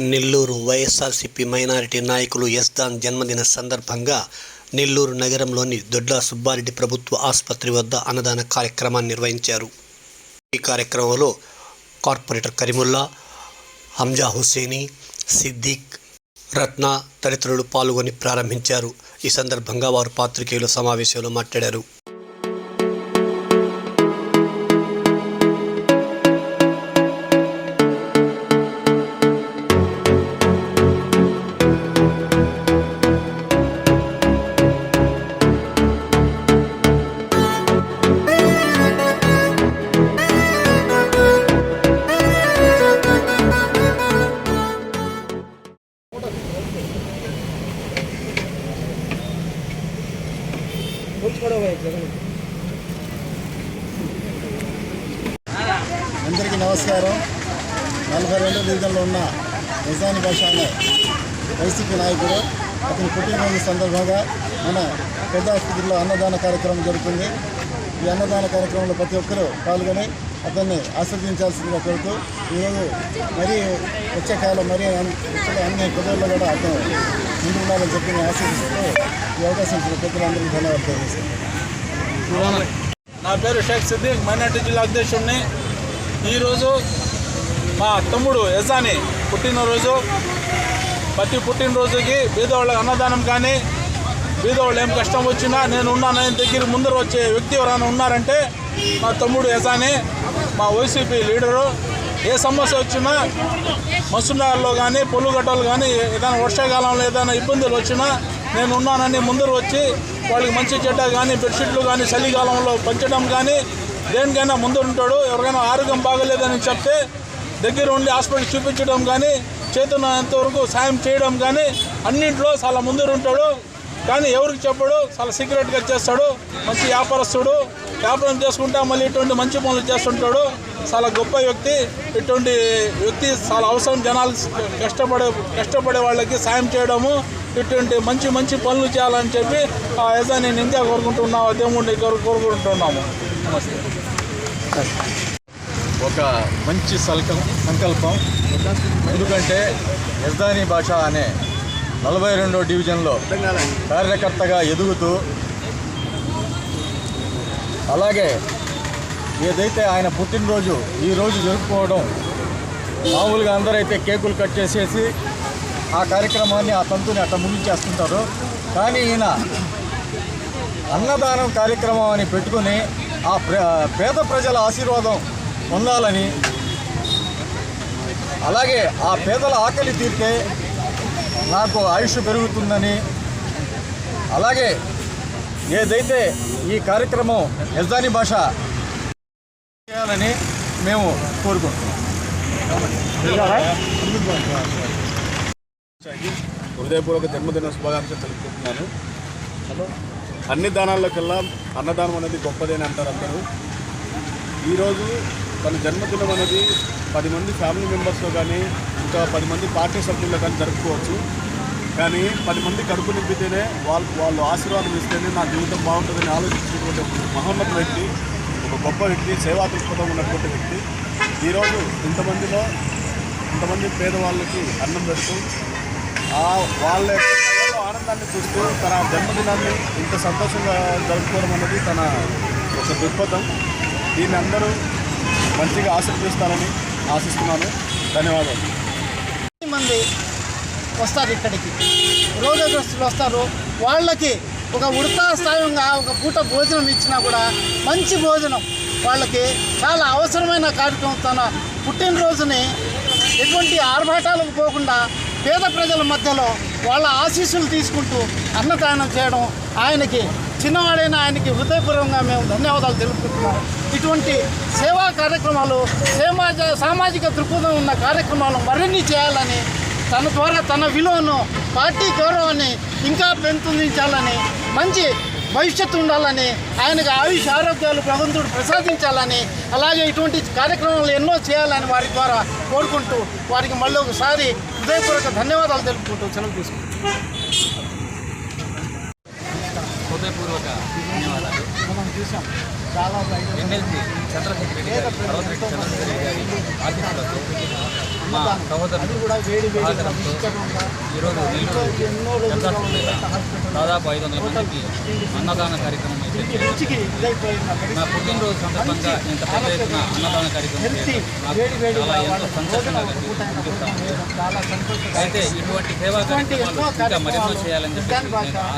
Nellore YSRCP minority నాయకులు ఎస్దాన్ జన్మదిన సందర్భంగా నెల్లూరు నగరంలోని దొడ్ల సుబ్బారెడ్డి ప్రభుత్వ ఆసుపత్రి వద్ద అన్నదాన కార్యక్రమాన్ని నిర్వహించారు. ఈ కార్యక్రమంలో కార్పొరేటర్ కరీముల్లా హంజా హుసేని సిద్దిక్ రత్న తదితరులు పాల్గొని ప్రారంభించారు. ఈ సందర్భంగా వారు పాత్రికేయుల సమావేశంలో మాట్లాడారు. అందరికీ నమస్కారం. నలభై రెండో డివిజన్లో ఉన్న నిజాని భాష అనే వైసీపీ నాయకుడు అతని పుట్టినరోజు సందర్భంగా మన పెద్ద ఆసుపత్రిలో అన్నదాన కార్యక్రమం జరుగుతుంది. ఈ అన్నదాన కార్యక్రమంలో ప్రతి ఒక్కరూ పాల్గొని అతన్ని ఆస్వాదించాల్సిందిగా కోరుతూ ఈరోజు మరీ వచ్చే కాలం మరీ వచ్చే అన్ని కుదరలో కూడా అతను ముందు ఉండాలని చెప్పి నేను ఈ అవకాశం ఇచ్చిన ధన్యవాదాలు తెలియజేస్తాను నా పేరు షేక్ సిద్దిక్ మైనార్టీ జిల్లా అధ్యక్షుడిని. ఈరోజు మా తమ్ముడు యజాని పుట్టినరోజు. ప్రతి పుట్టినరోజుకి బీదవాళ్ళకి అన్నదానం కానీ బీదవాళ్ళు ఏం కష్టం వచ్చినా నేను ఉన్నానని దగ్గర ముందర వచ్చే వ్యక్తి ఎవరైనా ఉన్నారంటే మా తమ్ముడు యజాని మా వైసీపీ లీడరు. ఏ సమస్య వచ్చినా మసునాల్లో కానీ పొల్లుగట్టలు కానీ ఏదైనా వర్షాకాలంలో ఏదైనా ఇబ్బందులు వచ్చినా నేను ఉన్నానని ముందర వచ్చి వాళ్ళకి మంచి చెడ్డ కానీ బెడ్షీట్లు కానీ చలికాలంలో పంచడం కానీ దేనికైనా ముందుంటాడు ఎవరికైనా ఆరోగ్యం బాగలేదని చెప్తే దగ్గర ఉండి హాస్పిటల్ చూపించడం కానీ చేతున్నంత వరకు సాయం చేయడం కానీ అన్నింట్లో చాలా ముందరుంటాడు. కానీ ఎవరికి చెప్పడు చాలా సీక్రెట్గా చేస్తాడు మంచి వ్యాపారస్తుడు వ్యాపారం చేసుకుంటా మళ్ళీ ఇటువంటి మంచి పనులు చేస్తుంటాడు. చాలా గొప్ప వ్యక్తి ఇటువంటి వ్యక్తి చాలా అవసరం జనాలు కష్టపడే కష్టపడే వాళ్ళకి సాయం చేయడము ఇటువంటి మంచి మంచి పనులు చేయాలని చెప్పి ఆ యజా నేను ఇంకా కోరుకుంటున్నాము దేవుడిని కోరుకుంటున్నాము. నమస్తే. ఒక మంచి సల్కం సంకల్పం. ఎందుకంటే యజ్దాని భాష అనే నలభై రెండో డివిజన్లో కార్యకర్తగా ఎదుగుతూ అలాగే ఏదైతే ఆయన పుట్టినరోజు ఈరోజు జరుపుకోవడం మామూలుగా అందరైతే కేకులు కట్ చేసేసి ఆ కార్యక్రమాన్ని ఆ తంతుని అట్లా ముగించేస్తుంటారు. కానీ ఈయన అన్నదానం కార్యక్రమం అని పెట్టుకుని ఆ ప్ర- పేద ప్రజల ఆశీర్వాదం పొందాలని అలాగే ఆ పేదల ఆకలి తీరితే నాకు ఆయుష్ పెరుగుతుందని అలాగే ఏదైతే ఈ కార్యక్రమం యజ్దాని భాష చేయాలని మేము కోరుకుంటున్నాం. హృదయపూర్వక జన్మదిన శుభాకాంక్షలు తెలుపుకుంటున్నాను. అన్ని దానాల్లోకెల్లా అన్నదానం అనేది గొప్పది అని అంటారు అందరూ. ఈరోజు తన జన్మదినం అనేది పది మంది ఫ్యామిలీ మెంబర్స్లో కానీ ఇంకా పది మంది పార్టీ సభ్యుల్లో కానీ జరుపుకోవచ్చు. కానీ పది మంది కడుపు నింపితేనే వాళ్ళు వాళ్ళు ఆశీర్వాదం ఇస్తేనే నా జీవితం బాగుంటుందని ఆలోచించినటువంటి మహోన్నత వ్యక్తి ఒక గొప్ప వ్యక్తి సేవా దృక్పథం ఉన్నటువంటి వ్యక్తి. ఈరోజు ఇంతమందిలో ఇంతమంది పేదవాళ్ళకి అన్నం పెడుతూ వాళ్ళ యొక్క కళ్ళలో ఆనందాన్ని చూస్తూ తన జన్మదినాన్ని ఇంత సంతోషంగా జరుపుకోవడం అనేది తన ఒక దృక్పథం. దీన్ని అందరూ మంచిగా ఆశీర్వదిస్తారని ఆశిస్తున్నాను. ధన్యవాదాలు. మంది వస్తారు ఇక్కడికి. రోగగ్రస్తులు వస్తారు. వాళ్ళకి ఒక ఉడతాస్థాయంగా ఒక పూట భోజనం ఇచ్చినా కూడా మంచి భోజనం. వాళ్ళకి చాలా అవసరమైన కార్యక్రమం తన పుట్టినరోజుని ఎటువంటి ఆర్భాటాలకు పోకుండా పేద ప్రజల మధ్యలో వాళ్ళ ఆశీస్సులు తీసుకుంటూ అన్నదానం చేయడం ఆయనకి చిన్నవాడైన ఆయనకి హృదయపూర్వకంగా మేము ధన్యవాదాలు తెలుపుకుంటున్నాం. ఇటువంటి సేవా కార్యక్రమాలు సమాజ సామాజిక దృక్పథం ఉన్న కార్యక్రమాలు మరిన్ని చేయాలని తన ద్వారా తన విలువను పార్టీ గౌరవాన్ని ఇంకా పెంపొందించాలని మంచి భవిష్యత్తు ఉండాలని ఆయనకు ఆయుష్ ఆరోగ్యాలు భగవంతుడు ప్రసాదించాలని అలాగే ఇటువంటి కార్యక్రమాలు ఎన్నో చేయాలని వారి ద్వారా కోరుకుంటూ వారికి మళ్ళీ ఒకసారి హృదయపూర్వక ధన్యవాదాలు తెలుపుకుంటూ సెలవు తీసుకుంటాం హృదయపూర్వక ధన్యవాదాలు. మనం చూసాం చాలా బయట ఎమ్మెల్సీ చంద్రశేఖర్ రెడ్డి గారి పర్వతరెడ్డి చంద్రశేఖర్ రెడ్డి గారి ఆఫీసులకు మా ఈరోజు నెల్లూరు దాదాపు ఐదు వందల మందికి అన్నదాన కార్యక్రమం అయితే నా పుట్టినరోజు సందర్భంగా ఇంత పెద్ద ఎత్తున అన్నదాన కార్యక్రమం నాకు చాలా ఎంతో సంతోషంగా అయితే ఇటువంటి సేవా కార్యక్రమాలు ఇంకా మరెన్నో చేయాలని చెప్పి విజ్ఞాన